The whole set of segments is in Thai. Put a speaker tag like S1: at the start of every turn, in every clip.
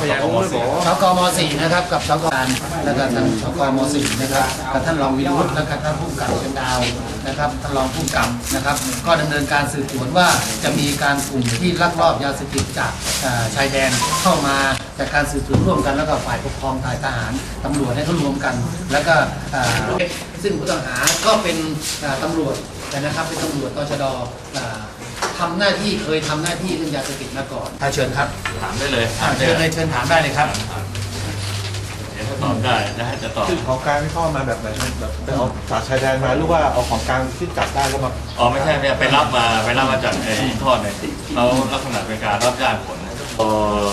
S1: พยานไม่บอก
S2: สกม .4 นะครับกับสกการแล้วก็ท่านสกม .4 นะครับกับท่านรองวิรุธแล้วก็ท่านผู้กำกับเป็นดาวนะครับท่านรองผู้กำกับนะครับ ก็ดำเนินการสืบสวนว่าจะมีการกลุ่มที่ลักลอบยาเสพติดจากชายแดนเข้ามาจากการสืบสวนร่วมกันแล้วก็ฝ่ายปกครองฝ่ายทหารตำรวจให้เขารวมกัน แล้วก็ซึ่งผู้ต้องหาก็เป็นตำรวจนะครับเป็นตำรวจตชดเอ่อ ทำหน้าที่เคยทำหน้าที่เรื่องยาเสพติดมาก่อนอ่าเชิญครับ
S3: ถามได้เลย
S2: อ่าเชิญเลยเชิญถามได้เลยครับ
S3: เดี๋ยวถ้าตอบได้จะให้จะตอบ
S1: คือของกลางที่เข้ามาแบบไหนแบบไปเอาจากชายแดนมาหรือว่าเอาของกลางที่จับได้แล้วมา
S3: อ๋อไม่ใช่เนี่ยไปรับมาไปรับมาจากไอ้ทอดเนี่ยเขาลักษณะเป็นการรับจ้างขนเออ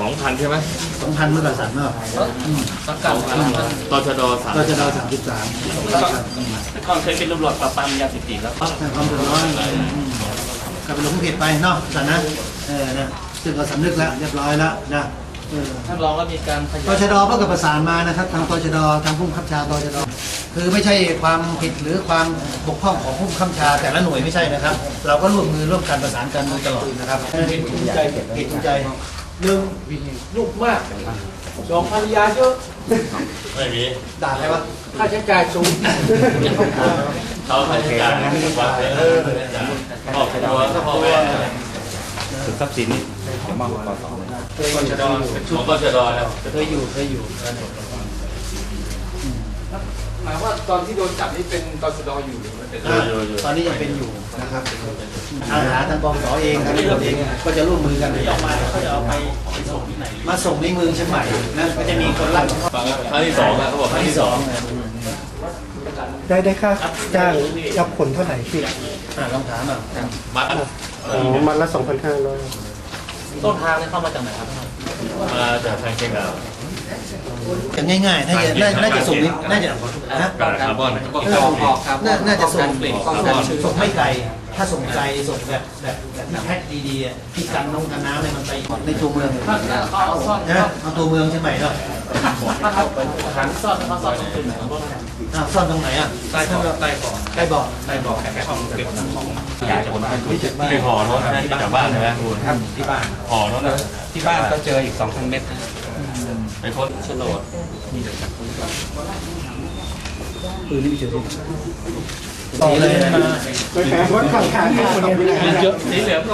S3: สองพันใช่ไหม
S2: สองพันเมื่อก่อนสามเมื่ออืมสัก
S3: ส
S2: กั
S3: องพันตชดสาม
S2: เราจะเราสามสิบสาม
S4: ก่อนเคยเป็นตำรวจปราบปรามยาเสพติดแล้วก็
S2: ความเดือดร้อนอืมก็ไปลง ผิดไปเนาะสันนะเออนะซึ่งก็สำนึกแล้วเรียบร้อยแล้วนะเออ
S4: ท่านรองก็มีการข
S2: ต
S4: ยาย
S2: ชดก็กับประสานมานะครับ ทางตชดทางผู้บังคับบัญชาตชดคือไม่ใช่ความผิดหรือความบกพร่องของผู้บังคับบัญชาแต่ละหน่วยไม่ใช่นะครับ เราก็ร่วมมือร่วมกันประสานกันโดยตลอดนะครับผิดภูมิใจผิดภูมิใจ
S5: หนึ่งลูกมากสองภรรยาเยอะ
S3: ไม่มี
S2: ด่าใครวะ
S5: ค่าใช้จ่ายสูง
S3: เขาให้การวางแผนครอบครัวก็พอแม่
S1: ทรัพย์สินมากกว่าสอง
S3: ของตชดนะ
S2: เคยอยู่เคยอยู่
S5: หมายว่าตอนที่โดนจับนี่เป็นตชดออยู่หรือไม่เป็น
S2: ตอนนี้ยังเป็นอยู่นะครับอาหารทางกองสอเองทางตำรวจเองก็จะร่วมมือกันออกมาเขาจะเอาไปส่งที่ไหนมาส่งในเมืองเชียงใหม่นะก็จะมีคนรับ
S3: ฟังครั้งที่สองนะเขาบอก
S2: ครั้งที่สอง
S6: ได้ได้ค่าจ้างรับผลเท่าไหร่พี่
S2: อ่าลองถามอะ
S3: มัด
S6: อ๋อมันละสองพันห้าร้อย
S4: ต้นทางเนี่ยเข้ามาจากไหนครับท่าน
S3: มาจากทางเชียงดาว
S2: อย่างง่ายๆ น่าจะน่าน่าจะส่งนี่น่าจะนะ
S3: การคาร์บอน
S2: เออน่าน่าจะส่ง
S4: เปลี่ยน
S2: ส่งส่งไม่ไกล ถ้าส่งไกลส่งแบบแบบแบบที่แพ็คดีๆอะที่กันน้องกันน้ำเนี่ยมันไปในตัวเมือง
S4: ถ้าเขาเอาซ่อน
S2: นะเอาตัวเมืองเชียงใหม่เนาะ
S4: ถ้าเขา ฐานซ่อนเขาซ่อนตรงจุดไหนของรถนะครับ
S2: อ่าซ่อนตรงไหนอะ
S4: ใต้เบาะใต้เบาะ
S2: ใกล้บอก
S4: ใต้เบาะแค่ของเก็บของ
S3: ไปห่อรถนะที่จากบ้านใช่ไหมคุณ
S4: ครับที่บ้าน
S3: ห่อรถนะ
S4: ที่บ้านก็เจออีก2,000เม็ด
S3: ไปค้นโฉนด
S2: ปืนนี่มีเจอต่อเลยนะไปแฝง
S6: วัดฝั่งทาง
S4: เยอะสีเหลือง